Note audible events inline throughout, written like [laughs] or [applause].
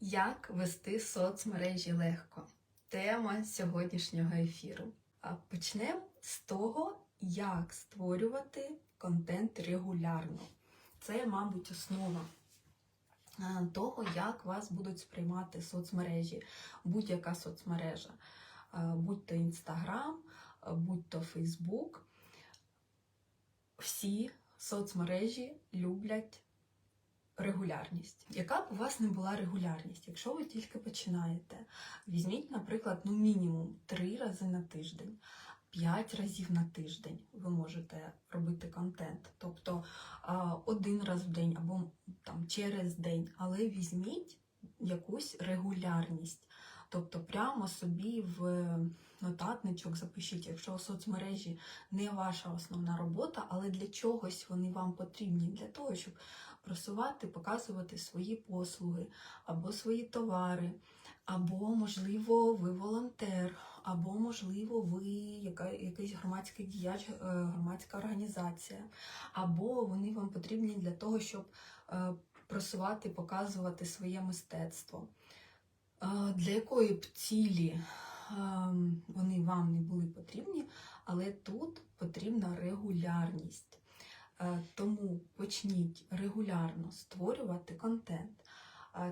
Як вести соцмережі легко? Тема сьогоднішнього ефіру. Почнемо з того, як створювати контент регулярно. Це, мабуть, основа е, того, як вас будуть сприймати соцмережі, будь-яка соцмережа, Е, будь то Інстаграм, е, будь то Фейсбук. Всі соцмережі люблять регулярність. Яка б у вас не була регулярність, якщо ви тільки починаєте, візьміть, наприклад, ну мінімум три рази на тиждень, п'ять разів на тиждень ви можете робити контент, тобто один раз в день або там через день, але візьміть якусь регулярність. Тобто прямо собі в нотатничок запишіть, якщо соцмережі не ваша основна робота, але для чогось вони вам потрібні, для того, щоб просувати, показувати свої послуги або свої товари, або, можливо, ви волонтер, або, можливо, ви якийсь громадський діяч, е, громадська організація, або вони вам потрібні для того, щоб е, просувати, показувати своє мистецтво. Для якої б цілі вони вам не були потрібні, але тут потрібна регулярність. Е, Тому почніть регулярно створювати контент.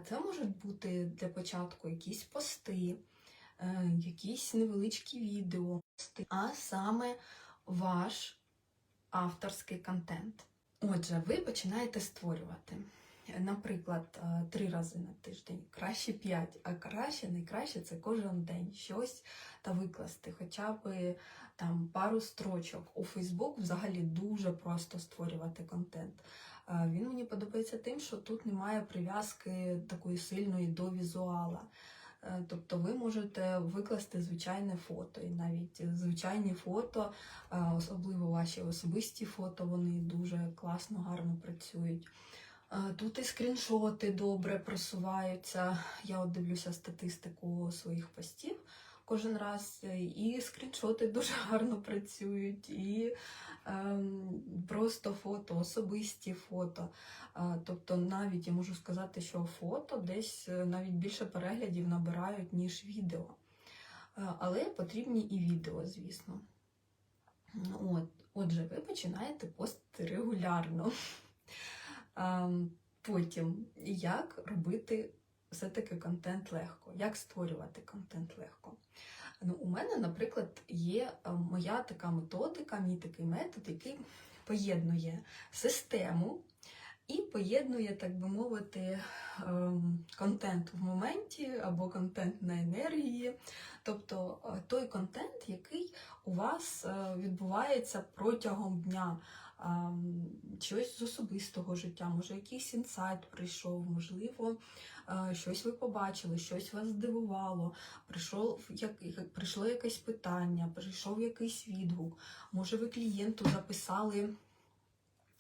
Це можуть бути для початку якісь пости, е, якісь невеличкі відео, а саме ваш авторський контент. Отже, ви починаєте створювати. Наприклад, е, три рази на тиждень, краще п'ять, а краще, найкраще це кожен день щось та викласти, хоча б там пару строчок. У Фейсбук взагалі дуже просто створювати контент. Е, Він мені подобається тим, що тут немає прив'язки такої сильної до візуала. Е, Тобто ви можете викласти звичайне фото, і навіть звичайні фото, особливо ваші особисті фото, вони дуже класно, гарно працюють. Тут і скріншоти добре просуваються. Я от дивлюся статистику своїх постів кожен раз, е, і скріншоти дуже [laughs] гарно працюють, і ем, просто фото, особисті фото. Тобто навіть я можу сказати, що фото десь е, навіть більше переглядів набирають, ніж відео. Е, Але потрібні і відео, звісно. От, отже, ви починаєте постити регулярно. [laughs] Потім, як робити все-таки контент легко, як створювати контент легко. Ну, у мене, наприклад, є е, моя така методика, мій такий метод, який поєднує систему і поєднує, так би мовити, ем, контент в моменті або контент на енергії. Тобто е, той контент, який у вас е, відбувається протягом дня. Щось з особистого життя, може, якийсь інсайт прийшов, можливо, е, щось ви побачили, щось вас здивувало, прийшов, як- прийшло якесь питання, прийшов якийсь відгук, може, ви клієнту записали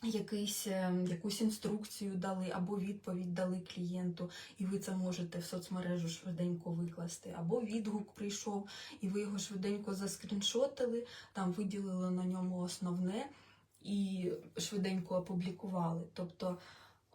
якийсь, е, якусь інструкцію дали або відповідь дали клієнту, і ви це можете в соцмережу швиденько викласти, або відгук прийшов, і ви його швиденько заскріншотили, там виділили на ньому основне і швиденько опублікували. Тобто,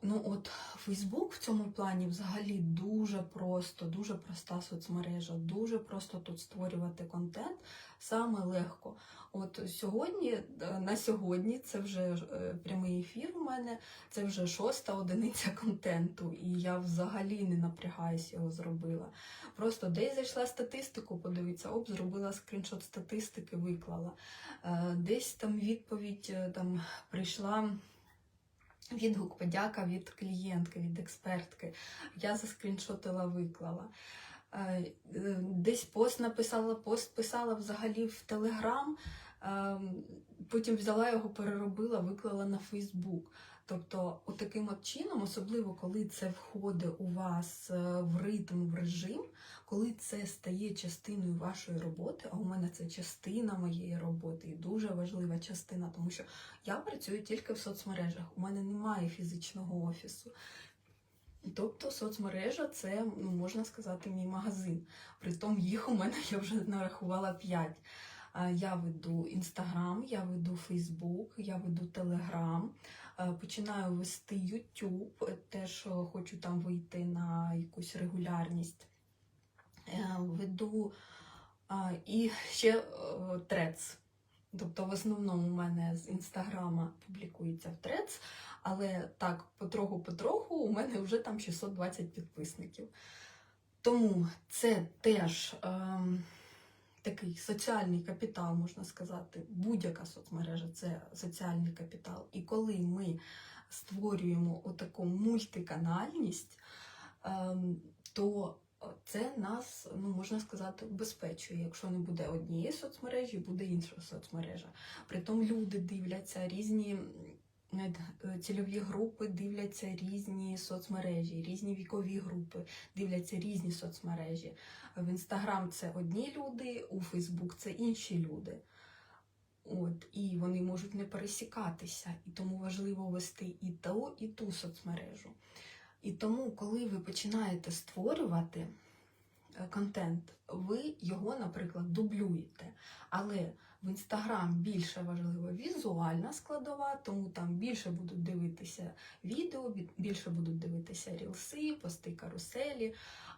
ну от Фейсбук в цьому плані взагалі дуже просто, дуже проста соцмережа, дуже просто тут створювати контент, саме легко. От сьогодні, е, на сьогодні, це вже е, прямий ефір у мене, це вже шоста одиниця [laughs] контенту, і я взагалі не напрягаюсь його зробила. Просто десь зайшла статистику, подивитися, оп, зробила скріншот статистики, виклала. Е, Десь там відповідь там прийшла. Відгук, подяка від клієнтки, від експертки. Я заскріншотила, виклала. Е, е, Десь пост написала, пост писала взагалі в Телеграм, потім взяла його, переробила, виклала на Фейсбук. Тобто, отаким от чином, особливо коли це входить у вас е, в ритм, в режим, коли це стає частиною вашої роботи, а у мене це частина моєї роботи і дуже важлива частина, тому що я працюю тільки в соцмережах, у мене немає фізичного офісу. Тобто соцмережа це, ну, можна сказати, мій магазин. Притом їх у мене я вже нарахувала 5. Е, Я веду Інстаграм, я веду Фейсбук, я веду Телеграм. Е, Починаю вести YouTube, е, теж е, хочу там вийти на якусь регулярність. Е, Веду і ще е, трец. Тобто, в основному у мене з інстаграма публікується в трец, але так, потроху-потроху у мене вже там 620 підписників. Тому це теж ем, такий соціальний капітал, можна сказати. Будь-яка соцмережа це соціальний капітал. І коли ми створюємо отаку мультиканальність, ем, то це нас, ну можна сказати, убезпечує. Якщо не буде однієї соцмережі, буде інша соцмережа. Притом люди дивляться різні цільові групи, дивляться різні соцмережі, різні вікові групи, дивляться різні соцмережі. В інстаграм це одні люди, у Фейсбук це інші люди. От, і вони можуть не пересікатися, і тому важливо вести і ту, і ту соцмережу. І тому, коли ви починаєте створювати е, контент, ви його, наприклад, дублюєте. Але в Інстаграм більше важлива візуальна складова, тому там більше будуть дивитися відео, більше будуть дивитися рілси, пости каруселі.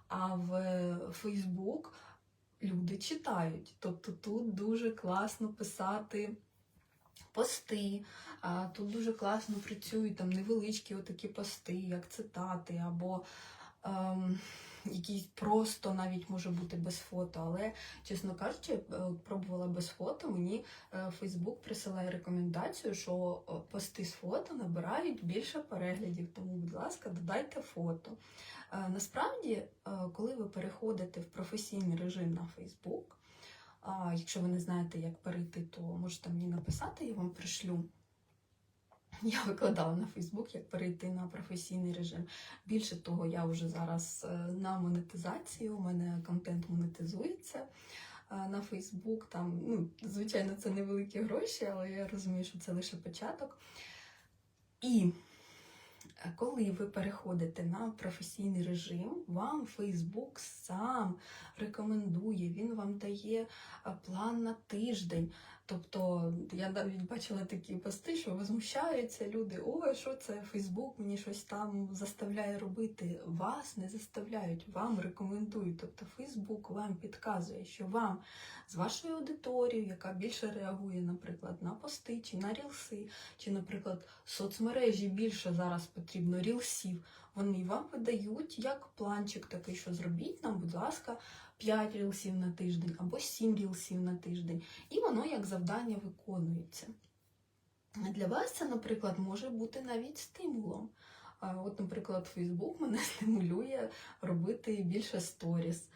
А в Фейсбук люди читають. Тобто тут дуже класно писати пости, тут дуже класно працюють там невеличкі отакі пости, як цитати, або ем, якісь просто навіть може бути без фото. Але, чесно кажучи, е, пробувала без фото. Мені Фейсбук присилає рекомендацію, що е, пости з фото набирають більше переглядів. Тому, будь ласка, додайте фото. Е, Насправді, коли ви переходите в професійний режим на Фейсбук, якщо ви не знаєте, як перейти, то можете мені написати, я вам пришлю. Я викладала на Фейсбук, як перейти на професійний режим. Більше того, я вже зараз е, на монетизації, у мене контент монетизується е, на Фейсбук. Там, ну, звичайно, це невеликі гроші, але я розумію, що це лише початок. І е, коли ви переходите на професійний режим, вам Фейсбук сам рекомендує, він вам дає план на тиждень. Тобто я навіть бачила такі пости, що возмущаються люди, ой, що це Фейсбук мені щось там заставляє робити. Вас не заставляють, вам рекомендують. Тобто Фейсбук вам підказує, що вам з вашою аудиторією, яка більше реагує, наприклад, на пости чи на рілси, чи, наприклад, соцмережі більше зараз потрібно рілсів. Вони вам видають як планчик такий, що зробіть нам, будь ласка, 5 рілсів на тиждень або 7 рілсів на тиждень. І воно як завдання виконується. Для вас це, наприклад, може бути навіть стимулом. От, наприклад, Фейсбук мене [laughs] стимулює робити більше сторіс.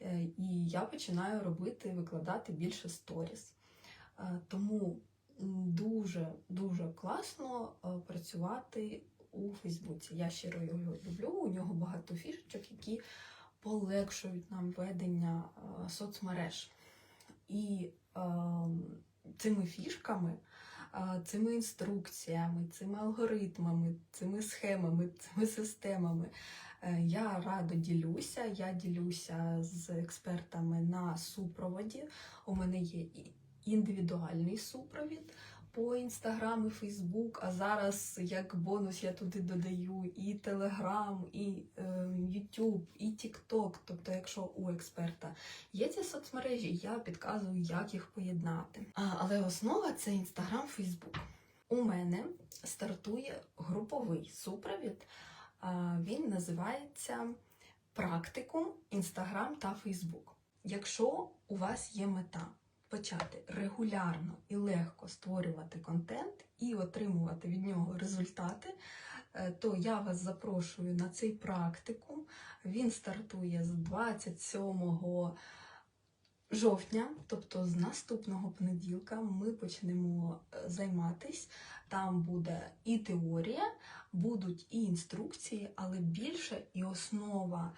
Е, І я починаю робити, викладати більше сторіс. Е, Тому дуже дуже класно е, працювати у Фейсбуці. Я щиро його люблю. У нього багато фішечок, які полегшують нам ведення е, соцмереж. І е, цими фішками, е, цими інструкціями, цими алгоритмами, цими схемами, цими системами е, я радо ділюся. Я ділюся з експертами на супроводі. У мене є індивідуальний супровід по інстаграм і Фейсбук, а зараз як бонус я туди додаю і Телеграм, і е, Ютуб, і Тікток. Тобто, якщо у експерта є ці соцмережі, я підказую, як їх поєднати. А, але основа це інстаграм, Фейсбук. У мене стартує груповий супровід. А, він називається Практикум Інстаграм та Фейсбук. Якщо у вас є мета почати регулярно і легко створювати контент і отримувати від нього результати, е, то я вас запрошую на цей практикум. Він стартує з 27 жовтня, тобто з наступного понеділка, ми почнемо е, займатись. Там буде і теорія, будуть і інструкції, але більше і основа,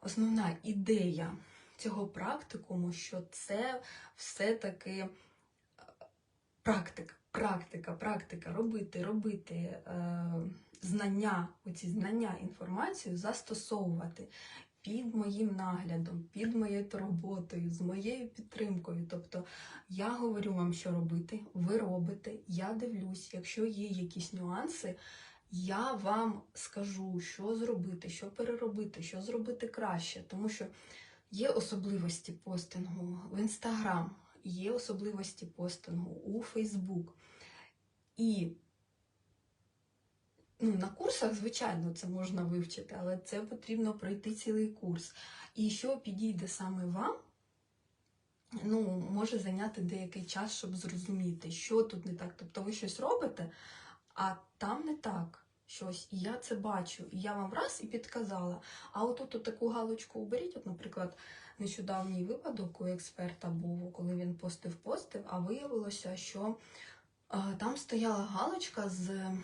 основна ідея цього практикуму, що це все-таки е, практика, практика, практика, робити, робити е, знання, оці знання, інформацію застосовувати. під моїм наглядом, під моєю турботою, з моєю підтримкою. Тобто я говорю вам, що робити, ви робите, я дивлюсь, якщо є якісь нюанси, я вам скажу, що зробити, що переробити, що зробити краще, тому що є особливості постингу в інстаграм, є особливості постингу у Фейсбук. І ну, на курсах, звичайно, це можна вивчити, але це потрібно пройти цілий курс. І що підійде саме вам, ну, може зайняти деякий час, щоб зрозуміти, що тут не так. Тобто ви щось робите, а там не так щось. І я це бачу. І я вам раз і підказала. А отут от таку галочку уберіть. От, наприклад, нещодавній випадок у експерта був, коли він постив-постив, а виявилося, що е, там стояла галочка з е,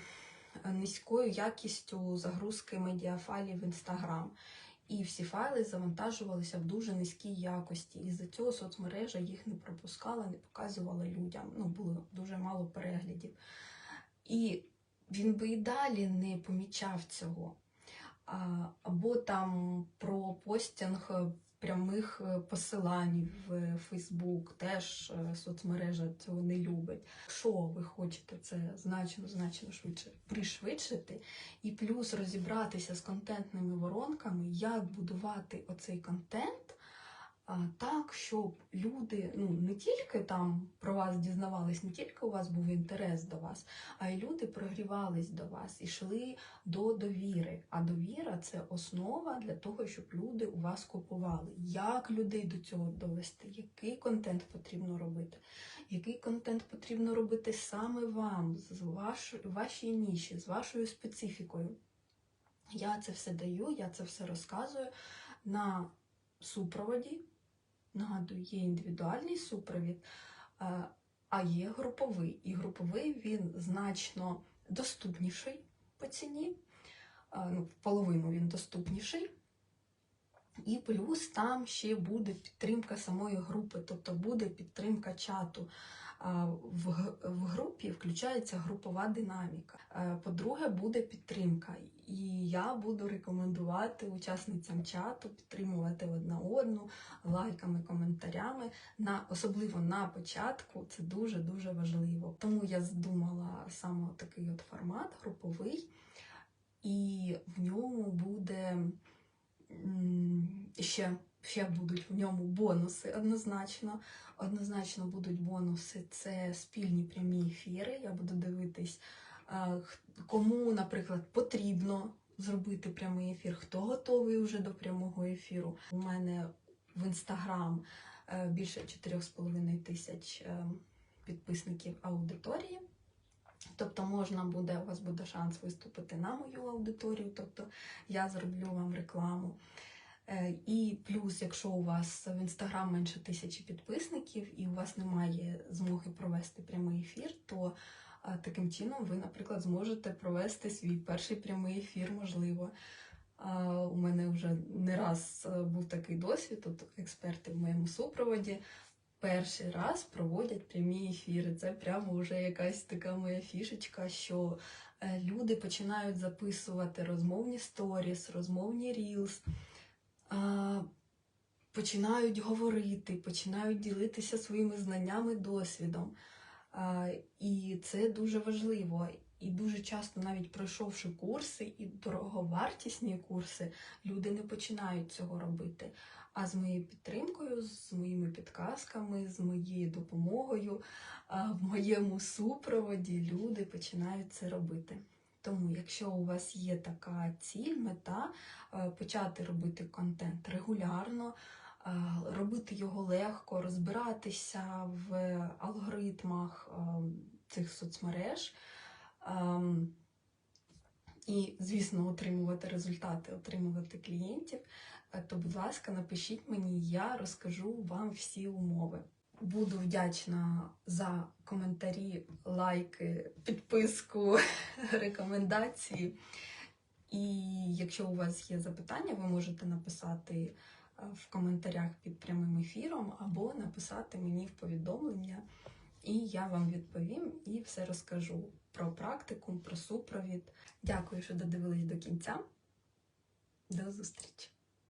низькою якістю загрузки медіафайлів в Інстаграм. І всі файли завантажувалися в дуже низькій якості. І за цього соцмережа їх не пропускала, не показувала людям. Ну, було дуже мало переглядів. І він би і далі не помічав цього. Або там про постінг прямих е, посилань в Фейсбук, теж е, соцмережа цього не любить. Якщо ви хочете це значно, значно швидше пришвидшити, і плюс розібратися з контентними воронками, як будувати оцей контент. Так, щоб люди ну не тільки там про вас дізнавались, не тільки у вас був інтерес до вас, а й люди прогрівались до вас, ішли до довіри. А довіра це основа для того, щоб люди у вас купували. Як людей до цього довести? Який контент потрібно робити? Який контент потрібно робити саме вам, з ваш, вашій ніші, з вашою специфікою? Я це все даю, я це все розказую на супроводі. Нагадую, є індивідуальний супровід, е, а є груповий. І груповий він значно доступніший по ціні, ну, в половину він доступніший. І плюс там ще буде підтримка самої групи, тобто буде підтримка чату. В, групі включається групова динаміка. Е, По-друге, буде підтримка. І я буду рекомендувати учасницям чату підтримувати одна одну лайками, коментарями. На, особливо на початку це дуже-дуже важливо. Тому я здумала саме такий от формат груповий, і в ньому буде ще, ще будуть в ньому бонуси однозначно. Однозначно будуть бонуси це спільні прямі ефіри. Я буду дивитись, е, кому, наприклад, потрібно зробити прямий ефір, хто готовий вже до прямого ефіру. У мене в інстаграм е, більше 4,5 тисяч е, підписників аудиторії. Тобто можна буде, у вас буде шанс виступити на мою аудиторію, тобто я зроблю вам рекламу. Е, І плюс, якщо у вас в інстаграм менше тисячі підписників і у вас немає змоги провести прямий ефір, то е, таким чином ви, наприклад, зможете провести свій перший прямий ефір, можливо. У мене вже не раз е, був такий досвід. Тут експерти в моєму супроводі перший раз проводять прямі ефіри. Це прямо вже якась така моя фішечка, що люди починають записувати розмовні сторіс, розмовні рілс, починають говорити, починають ділитися своїми знаннями, досвідом. І це дуже важливо. І дуже часто, навіть пройшовши курси і дороговартісні курси, люди не починають цього робити. А з моєю підтримкою, з моїми підказками, з моєю допомогою, в моєму супроводі люди починають це робити. Тому, якщо у вас є така ціль, мета е, почати робити контент регулярно, е, робити його легко, розбиратися в алгоритмах е, цих соцмереж. ем, І, звісно, отримувати результати, отримувати клієнтів, то, будь ласка, напишіть мені, я розкажу вам всі умови. Буду вдячна за коментарі, лайки, підписку, [laughs] рекомендації. І якщо у вас є запитання, ви можете написати е, в коментарях під прямим ефіром або написати мені в повідомлення, і я вам відповім і все розкажу про практику, про супровід. Дякую, що додивились до кінця. До зустрічі!